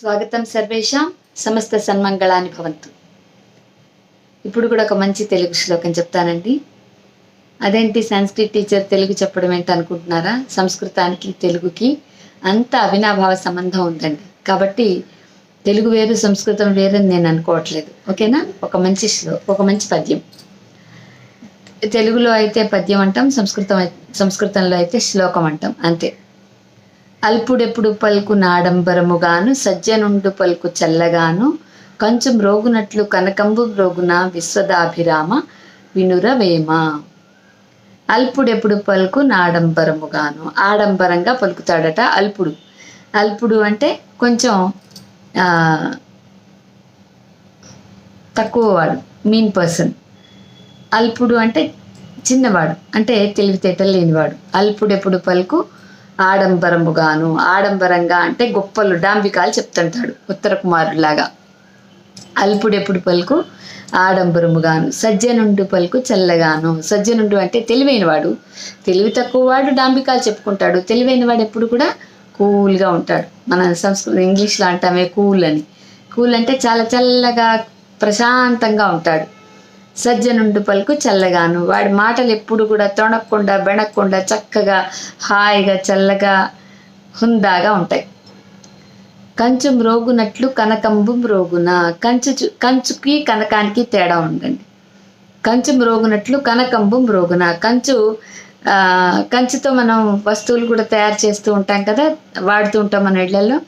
స్వాగతం సర్వేషాం. సమస్త సన్మంగళాని భవంతు. ఇప్పుడు కూడా ఒక మంచి తెలుగు శ్లోకం చెప్తానండి. అదేంటి సంస్కృత్ టీచర్ తెలుగు చెప్పడం ఏంటి అనుకుంటున్నారా? సంస్కృతానికి తెలుగుకి అంత అవినాభావ సంబంధం ఉందండి. కాబట్టి తెలుగు వేరు సంస్కృతం వేరని నేను అనుకోవట్లేదు. ఓకేనా? ఒక మంచి శ్లో ఒక మంచి పద్యం. తెలుగులో అయితే పద్యం అంటాం సంస్కృతం సంస్కృతంలో అయితే శ్లోకం అంటాం. అంతే. అల్పుడెప్పుడు పలుకు నాడంబరముగాను సజ్జనుండు పలుకు చల్లగాను కంచు మ్రోగునట్లు కనకంబు మ్రోగున విశ్వదాభిరామ వినురవేమ. అల్పుడెప్పుడు పలుకు నాడంబరముగాను ఆడంబరంగా పలుకుతాడట అల్పుడు. అల్పుడు అంటే కొంచెం తక్కువ వాడు మీన్ పర్సన్ అల్పుడు అంటే చిన్నవాడు అంటే తెలివితేటలు లేనివాడు. అల్పుడెప్పుడు పలుకు ఆడంబరముగాను ఆడంబరంగా అంటే గొప్పలు డాంబికాలు చెప్తుంటాడు ఉత్తర కుమారులాగా అల్పుడెప్పుడు పలుకు ఆడంబరముగాను సజ్జనుండు పలుకు చల్లగాను. సజ్జనుండు అంటే తెలివైనవాడు. తెలివి తక్కువ వాడు డాంబికాలు చెప్పుకుంటాడు. తెలివైన వాడు ఎప్పుడు కూడా కూల్గా ఉంటాడు. మన సంస్కృతి ఇంగ్లీష్లో అంటామే కూల్ అని. కూల్ అంటే చాలా చల్లగా ప్రశాంతంగా ఉంటాడు. సజ్జనుండు పలుకు చల్లగాను. వాడి మాటలు ఎప్పుడు కూడా తొణక్కుండా బెణక్కుండా చక్కగా హాయిగా చల్లగా హుందాగా ఉంటాయి. కంచు మ్రోగునట్లు కనకంబు మ్రోగున. కంచు చు- కంచుకి కనకానికి తేడా ఉందండి కంచు మ్రోగునట్లు కనకంబు మ్రోగున. కంచు కంచుతో మనం వస్తువులు కూడా తయారు చేస్తూ ఉంటాం కదా వాడుతూ ఉంటాం మన ఇళ్ళలో.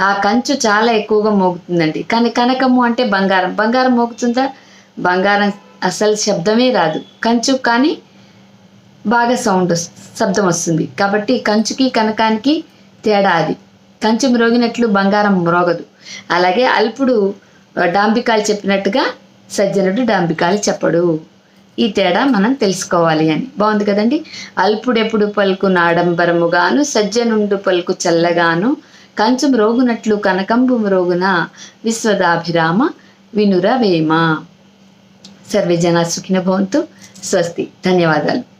ఆ కంచు చాలా ఎక్కువగా మోగుతుందండి. కానీ కనకము అంటే బంగారం. బంగారం మోగుతుందా? బంగారం అసలు శబ్దమే రాదు. కంచు కానీ బాగా సౌండ్ శబ్దం వస్తుంది. కాబట్టి కంచుకి కనకానికి తేడా అది. కంచు మ్రోగినట్లు బంగారం మ్రోగదు. అలాగే అల్పుడు డాంబికాలు చెప్పినట్టుగా సజ్జనుడు డాంబికాలు చెప్పడు. ఈ తేడా మనం తెలుసుకోవాలి అని. బాగుంది కదండి? అల్పుడెప్పుడు పలుకు నాడంబరముగాను సజ్జనుండు పలుకు చల్లగాను కంచు మ్రోగునట్లు కనకంబు మ్రోగున విశ్వదాభిరామ వినుర వేమ సర్వే జనా సుఖిన భవంతు. స్వస్తి. ధన్యవాదాలు.